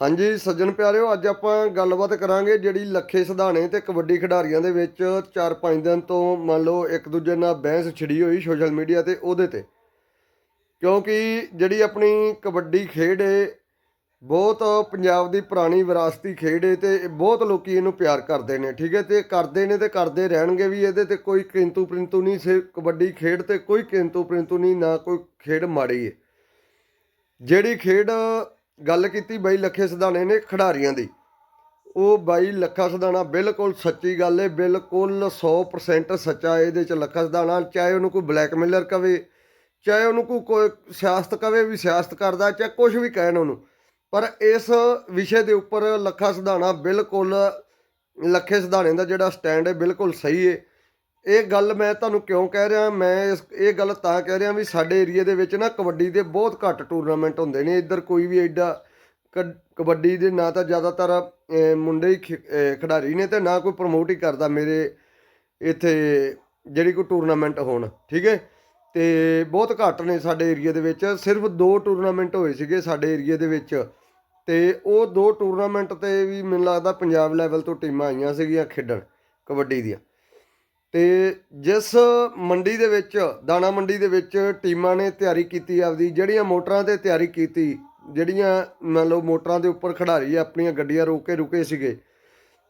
ਹਾਂਜੀ, ਸੱਜਣ ਪਿਆਰਿਓ, ਅੱਜ ਆਪਾਂ ਗੱਲਬਾਤ ਕਰਾਂਗੇ ਜਿਹੜੀ ਲੱਖੇ ਸਿਧਾਣੇ ਤੇ ਕਬੱਡੀ ਖਿਡਾਰੀਆਂ ਦੇ ਵਿੱਚ 4-5 ਦਿਨ ਤੋਂ ਮੰਨ ਲਓ ਇੱਕ ਦੂਜੇ ਨਾਲ ਬਹਿਸ ਛਿੜੀ ਹੋਈ ਸੋਸ਼ਲ ਮੀਡੀਆ ਤੇ ਉਹਦੇ ਤੇ। ਕਿਉਂਕਿ ਜਿਹੜੀ ਆਪਣੀ ਕਬੱਡੀ ਖੇਡ ਏ, ਬਹੁਤ ਪੰਜਾਬ ਦੀ ਪੁਰਾਣੀ ਵਿਰਾਸਤੀ ਖੇਡ ਏ ਤੇ ਬਹੁਤ ਲੋਕੀ ਇਹਨੂੰ ਪਿਆਰ ਕਰਦੇ ਨੇ, ਠੀਕ ਹੈ ਤੇ ਕਰਦੇ ਨੇ ਤੇ ਕਰਦੇ ਰਹਿਣਗੇ ਵੀ ਇਹਦੇ ਤੇ ਕੋਈ ਕਿੰਤੂ ਪ੍ਰਿੰਤੂ ਨਹੀਂ, ਸੇ ਕਬੱਡੀ ਖੇਡ ਤੇ ਕੋਈ ਕਿੰਤੂ ਪ੍ਰਿੰਤੂ ਨਹੀਂ, ਨਾ ਕੋਈ ਖੇਡ ਮਾੜੀ ਹੈ ਜਿਹੜੀ ਖੇਡ ਗੱਲ ਕੀਤੀ ਬਾਈ ਲੱਖੇ ਸਿਧਾਣੇ ਨੇ ਖਿਡਾਰੀਆਂ ਦੀ। ਉਹ ਬਾਈ ਲੱਖਾ ਸਿਧਾਣਾ ਬਿਲਕੁਲ ਸੱਚੀ ਗੱਲ ਹੈ ਬਿਲਕੁਲ 100% ਸੱਚਾ ਇਹਦੇ ਚ ਲੱਖਾ ਸਿਧਾਣਾ ਚਾਹੇ ਉਹਨੂੰ ਕੋਈ ਬਲੈਕਮੇਲਰ ਕਵੇ, ਚਾਹੇ ਉਹਨੂੰ ਕੋਈ ਕੋਈ ਸਿਆਸਤ ਕਵੇ ਵੀ ਸਿਆਸਤ ਕਰਦਾ, ਚਾਹੇ ਕੁਝ ਵੀ ਕਹਿਣ ਉਹਨੂੰ। ਪਰ ਇਸ ਵਿਸ਼ੇ ਦੇ ਉੱਪਰ ਲੱਖਾ ਸਿਧਾਣਾ ਬਿਲਕੁਲ ਲੱਖੇ ਸਿਧਾਣੇ ਦਾ ਜਿਹੜਾ ਸਟੈਂਡ ਹੈ ਬਿਲਕੁਲ ਸਹੀ ਹੈ ਇਹ ਗੱਲ ਮੈਂ ਤੁਹਾਨੂੰ ਕਿਉਂ ਕਹਿ ਰਿਹਾ? ਮੈਂ ਇਸ, ਇਹ ਗੱਲ ਤਾਂ ਕਹਿ ਰਿਹਾ ਵੀ ਸਾਡੇ ਏਰੀਆ ਦੇ ਵਿੱਚ ਨਾ ਕਬੱਡੀ ਦੇ ਬਹੁਤ ਘੱਟ ਟੂਰਨਾਮੈਂਟ ਹੁੰਦੇ ਨੇ। ਇੱਧਰ ਕੋਈ ਵੀ ਐਡਾ ਕ- ਕਬੱਡੀ ਦੇ ਨਾ ਤਾਂ ਜ਼ਿਆਦਾਤਰ ਮੁੰਡੇ ਹੀ ਖਿ- ਖਿਡਾਰੀ ਨੇ ਤੇ ਨਾ ਕੋਈ ਪ੍ਰਮੋਟ ਹੀ ਕਰਦਾ ਮੇਰੇ ਇੱਥੇ ਜਿਹੜੀ ਕੋਈ ਟੂਰਨਾਮੈਂਟ ਹੋਣ, ਠੀਕ ਹੈ? ਤੇ ਬਹੁਤ ਘੱਟ ਨੇ ਸਾਡੇ ਏਰੀਆ ਦੇ ਵਿੱਚ। ਸਿਰਫ ਦੋ ਟੂਰਨਾਮੈਂਟ ਹੋਏ ਸੀਗੇ ਸਾਡੇ ਏਰੀਆ ਦੇ ਵਿੱਚ। ਤੇ ਉਹ ਦੋ ਟੂਰਨਾਮੈਂਟ ਤੇ ਵੀ ਮੈਨੂੰ ਲੱਗਦਾ ਪੰਜਾਬ ਲੈਵਲ ਤੋਂ ਟੀਮਾਂ ਆਈਆਂ ਸੀਗੀਆਂ ਖੇਡਣ ਕਬੱਡੀ ਦੀਆਂ। ਤੇ ਜਿਸ ਮੰਡੀ ਦੇ ਵਿੱਚ, ਦਾਣਾ ਮੰਡੀ ਦੇ ਵਿੱਚ ਟੀਮਾਂ ਨੇ ਤਿਆਰੀ ਕੀਤੀ ਆਪਦੀ, ਜਿਹੜੀਆਂ ਮੋਟਰਾਂ ਤੇ ਤਿਆਰੀ ਕੀਤੀ, ਜਿਹੜੀਆਂ ਮੰਨ ਲਓ ਮੋਟਰਾਂ ਦੇ ਉੱਪਰ ਖਿਡਾਰੀ ਆਪਣੀਆਂ ਗੱਡੀਆਂ ਰੋਕ ਕੇ ਰੁਕੇ ਸੀਗੇ,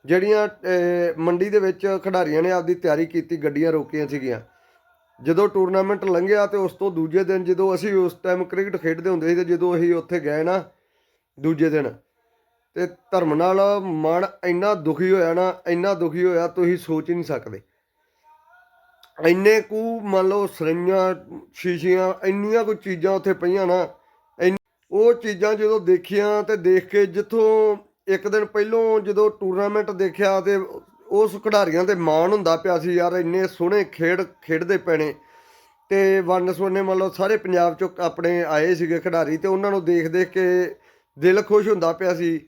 ਜਿਹੜੀਆਂ ਮੰਡੀ ਦੇ ਵਿੱਚ ਖਿਡਾਰੀਆਂ ਨੇ ਆਪਦੀ ਤਿਆਰੀ ਕੀਤੀ, ਗੱਡੀਆਂ ਰੋਕੀਆਂ ਸੀਗੀਆਂ। ਜਦੋਂ ਟੂਰਨਾਮੈਂਟ ਲੰਘਿਆ ਤੇ ਉਸ ਤੋਂ ਦੂਜੇ ਦਿਨ ਜਦੋਂ ਅਸੀਂ ਉਸ ਟਾਈਮ ਕ੍ਰਿਕਟ ਖੇਡਦੇ ਹੁੰਦੇ ਸੀ ਤੇ ਜਦੋਂ ਅਸੀਂ ਉੱਥੇ ਗਏ ਨਾ, ਦੂਜੇ ਦਿਨ, ਤੇ ਧਰਮ ਨਾਲ ਮਨ ਇੰਨਾ ਦੁਖੀ ਹੋਇਆ ਨਾ, ਇੰਨਾ ਦੁਖੀ ਹੋਇਆ ਤੁਸੀਂ ਸੋਚ ਹੀ ਨਹੀਂ ਸਕਦੇ। ਇੰਨੇ ਕੁ ਮੰਨ ਲਓ ਸਰੀਆਂ, ਸ਼ੀਸ਼ੀਆਂ, ਇੰਨੀਆਂ ਕੁ ਚੀਜ਼ਾਂ ਉੱਥੇ ਪਈਆਂ ਨਾ, ਇੰਨ- ਉਹ ਚੀਜ਼ਾਂ ਜਦੋਂ ਦੇਖੀਆਂ ਤੇ ਦੇਖ ਕੇ ਜਿੱਥੋਂ ਇੱਕ ਦਿਨ ਪਹਿਲੋਂ ਜਦੋਂ ਟੂਰਨਾਮੈਂਟ ਦੇਖਿਆ ਤੇ ਉਸ ਖਿਡਾਰੀਆਂ ਤੇ ਮਾਣ ਹੁੰਦਾ ਪਿਆ ਸੀ, ਯਾਰ ਇੰਨੇ ਸੋਹਣੇ ਖੇਡ ਖੇਡਦੇ ਪੈਣੇ ਤੇ ਵੰਨ ਸੋਨੇ ਮੰਨ ਲਓ ਸਾਰੇ ਪੰਜਾਬ ਚੋਂ ਆਪਣੇ ਆਏ ਸੀਗੇ ਖਿਡਾਰੀ ਤੇ ਉਹਨਾਂ ਨੂੰ ਦੇਖ ਦੇਖ ਕੇ ਦਿਲ ਖੁਸ਼ ਹੁੰਦਾ ਪਿਆ ਸੀ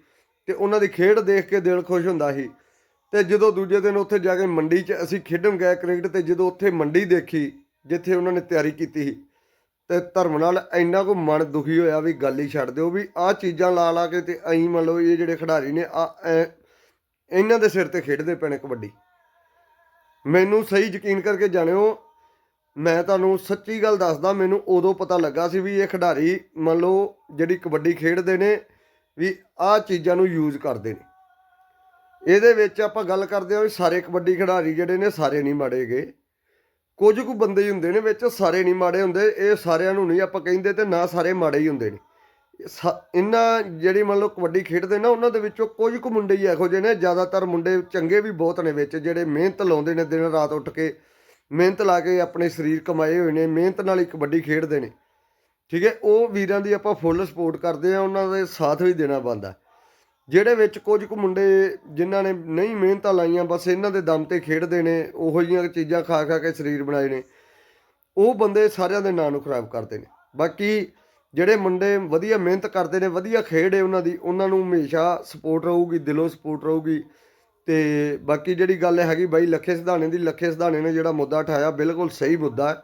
ਤੇ ਉਹਨਾਂ ਦੀ ਖੇਡ ਦੇਖ ਕੇ ਦਿਲ ਖੁਸ਼ ਹੁੰਦਾ ਸੀ। ਤੇ ਜਦੋਂ ਦੂਜੇ ਦਿਨ ਉੱਥੇ ਜਾ ਕੇ ਮੰਡੀ 'ਚ ਅਸੀਂ ਖੇਡਣ ਗਏ ਕ੍ਰਿਕਟ ਤੇ ਜਦੋਂ ਉੱਥੇ ਮੰਡੀ ਦੇਖੀ, ਜਿੱਥੇ ਉਹਨਾਂ ਨੇ ਤਿਆਰੀ ਕੀਤੀ ਸੀ, ਤੇ ਧਰਮ ਨਾਲ ਇੰਨਾ ਕੋ ਮਨ ਦੁਖੀ ਹੋਇਆ ਵੀ ਗੱਲ ਹੀ ਛੱਡ ਦਿਓ ਵੀ ਆਹ ਚੀਜ਼ਾਂ ਲਾ ਲਾ ਕੇ ਤੇ ਐਂ ਮੰਨ ਲਓ ਇਹ ਜਿਹੜੇ ਖਿਡਾਰੀ ਨੇ ਆ, ਐਂ- ਇਹਨਾਂ ਦੇ ਸਿਰ ਤੇ ਖੇਡਦੇ ਪੈਣੇ ਕਬੱਡੀ। ਮੈਨੂੰ ਸਹੀ ਯਕੀਨ ਕਰਕੇ ਜਾਣਿਓ, ਮੈਂ ਤੁਹਾਨੂੰ ਸੱਚੀ ਗੱਲ ਦੱਸਦਾ, ਮੈਨੂੰ ਉਦੋਂ ਪਤਾ ਲੱਗਾ ਸੀ ਵੀ ਇਹ ਖਿਡਾਰੀ ਮੰਨ ਲਓ ਜਿਹੜੀ ਕਬੱਡੀ ਖੇਡਦੇ ਨੇ, ਵੀ ਆਹ ਚੀਜ਼ਾਂ ਨੂੰ ਯੂਜ਼ ਕਰਦੇ ਨੇ। ਇਹਦੇ ਵਿੱਚ ਆਪਾਂ ਗੱਲ ਕਰਦੇ ਹਾਂ ਵੀ ਸਾਰੇ ਕਬੱਡੀ ਖਿਡਾਰੀ ਜਿਹੜੇ ਨੇ ਸਾਰੇ ਨਹੀਂ ਮਾੜੇਗੇ ਕੁਝ ਕੁ ਬੰਦੇ ਹੀ ਹੁੰਦੇ ਨੇ ਵਿੱਚ ਸਾਰੇ ਨਹੀਂ ਮਾੜੇ ਹੁੰਦੇ, ਇਹ ਸਾਰਿਆਂ ਨੂੰ ਨਹੀਂ ਆਪਾਂ ਕਹਿੰਦੇ ਤੇ ਨਾ ਸਾਰੇ ਮਾੜੇ ਹੀ ਹੁੰਦੇ ਨੇ। ਸਾ- ਇਹਨਾਂ ਜਿਹੜੀ ਮੰਨ ਲਓ ਕਬੱਡੀ ਖੇਡਦੇ ਨਾ, ਉਹਨਾਂ ਦੇ ਵਿੱਚੋਂ ਕੁਝ ਕੁ ਮੁੰਡੇ ਹੀ ਇਹੋ ਜਿਹੇ ਨੇ, ਜ਼ਿਆਦਾਤਰ ਮੁੰਡੇ ਚੰਗੇ ਵੀ ਬਹੁਤ ਨੇ ਵਿੱਚ, ਜਿਹੜੇ ਮਿਹਨਤ ਲਾਉਂਦੇ ਨੇ ਦਿਨ ਰਾਤ ਉੱਠ ਕੇ, ਮਿਹਨਤ ਲਾ ਕੇ ਆਪਣੇ ਸਰੀਰ ਕਮਾਏ ਹੋਏ ਨੇ, ਮਿਹਨਤ ਨਾਲ ਹੀ ਕਬੱਡੀ ਖੇਡਦੇ ਨੇ। ਠੀਕ ਹੈ, ਉਹ ਵੀਰਾਂ ਦੀ ਆਪਾਂ ਫੁੱਲ ਸਪੋਰਟ ਕਰਦੇ ਆ ਉਹਨਾਂ ਦੇ ਸਾਥ ਵੀ ਦੇਣਾ ਬਣਦਾ। ਜਿਹੜੇ ਵਿੱਚ ਕੁਝ ਕੁ ਮੁੰਡੇ ਜਿਨ੍ਹਾਂ ਨੇ ਨਹੀਂ ਮਿਹਨਤਾਂ ਲਾਈਆਂ, ਬਸ ਇਹਨਾਂ ਦੇ ਦਮ ਤੇ ਖੇਡਦੇ ਨੇ, ਉਹੋ ਜਿਹੀਆਂ ਚੀਜ਼ਾਂ ਖਾ ਖਾ ਕੇ ਸਰੀਰ ਬਣਾਏ ਨੇ, ਉਹ ਬੰਦੇ ਸਾਰਿਆਂ ਦੇ ਨਾਂ ਨੂੰ ਖਰਾਬ ਕਰਦੇ ਨੇ। ਬਾਕੀ ਜਿਹੜੇ ਮੁੰਡੇ ਵਧੀਆ ਮਿਹਨਤ ਕਰਦੇ ਨੇ, ਵਧੀਆ ਖੇਡ ਹੈ ਉਹਨਾਂ ਦੀ, ਉਹਨਾਂ ਨੂੰ ਹਮੇਸ਼ਾ ਸਪੋਰਟ ਰਹੂਗੀ, ਦਿਲੋਂ ਸਪੋਰਟ ਰਹੂਗੀ। ਤੇ ਬਾਕੀ ਜਿਹੜੀ ਗੱਲ ਹੈਗੀ ਬਾਈ, ਲੱਖੇ ਸਿਧਾਣੇ ਦੀ, ਲੱਖੇ ਸਿਧਾਣੇ ਨੇ ਜਿਹੜਾ ਮੁੱਦਾ ਉਠਾਇਆ ਬਿਲਕੁਲ ਸਹੀ ਮੁੱਦਾ। ਹੈ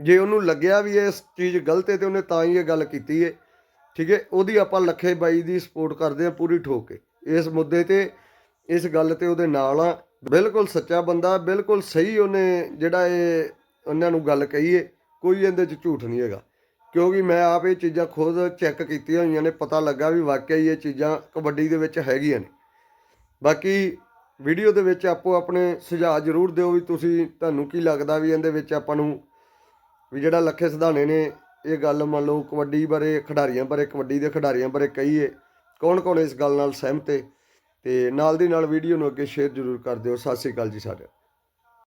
ਜੇ ਉਹਨੂੰ ਲੱਗਿਆ ਵੀ ਇਹ ਚੀਜ਼ ਗਲਤ ਹੈ ਤੇ ਉਹਨੇ ਤਾਂ ਹੀ ਇਹ ਗੱਲ ਕੀਤੀ ਹੈ ਠੀਕ ਹੈ? ਉਹਦੀ ਆਪਾਂ ਲੱਖੇ ਬਾਈ ਦੀ ਸਪੋਰਟ ਕਰਦੇ ਆ ਪੂਰੀ ਠੋਕ ਕੇ। ਇਸ ਮੁੱਦੇ ਤੇ, ਇਸ ਗੱਲ ਤੇ ਉਹਦੇ ਨਾਲ ਆ। ਬਿਲਕੁਲ ਸੱਚਾ ਬੰਦਾ, ਬਿਲਕੁਲ ਸਹੀ ਉਹਨੇ ਜਿਹੜਾ ਇਹ ਉਹਨਾਂ ਨੂੰ ਗੱਲ ਕਹੀ ਹੈ ਕੋਈ ਇਹਦੇ 'ਚ ਝੂਠ ਨਹੀਂ ਹੈਗਾ। ਕਿਉਂਕਿ ਮੈਂ ਆਪ ਇਹ ਚੀਜ਼ਾਂ ਖੁਦ ਚੈੱਕ ਕੀਤੀਆਂ ਹੋਈਆਂ ਨੇ, ਪਤਾ ਲੱਗਾ ਵੀ ਵਾਕਿਆ ਹੀ ਇਹ ਚੀਜ਼ਾਂ ਕਬੱਡੀ ਦੇ ਵਿੱਚ ਹੈਗੀਆਂ ਨੇ। ਬਾਕੀ ਵੀਡੀਓ ਦੇ ਵਿੱਚ ਆਪੋ ਆਪਣੇ ਸੁਝਾਅ ਜ਼ਰੂਰ ਦਿਓ ਵੀ ਤੁਸੀਂ, ਤੁਹਾਨੂੰ ਕੀ ਲੱਗਦਾ ਵੀ ਇਹਦੇ ਵਿੱਚ ਆਪਾਂ ਨੂੰ ਵੀ ਜਿਹੜਾ ਲੱਖੇ ਸਿਧਾਣੇ ਨੇ ਇਹ ਗੱਲ ਮੰਨ ਲਓ ਕਬੱਡੀ ਬਾਰੇ, ਖਿਡਾਰੀਆਂ ਬਾਰੇ, ਕਬੱਡੀ ਦੇ ਖਿਡਾਰੀਆਂ ਬਾਰੇ ਕਹੀਏ, ਕੌਣ ਕੌਣ ਇਸ ਗੱਲ ਨਾਲ ਸਹਿਮਤ ਹੈ? ਤੇ ਨਾਲ ਦੀ ਨਾਲ ਵੀਡੀਓ ਨੂੰ ਅੱਗੇ ਸ਼ੇਅਰ ਜ਼ਰੂਰ ਕਰ ਦਿਓ। ਸਤਿ ਸ਼੍ਰੀ ਅਕਾਲ ਜੀ ਸਾਰਿਆਂ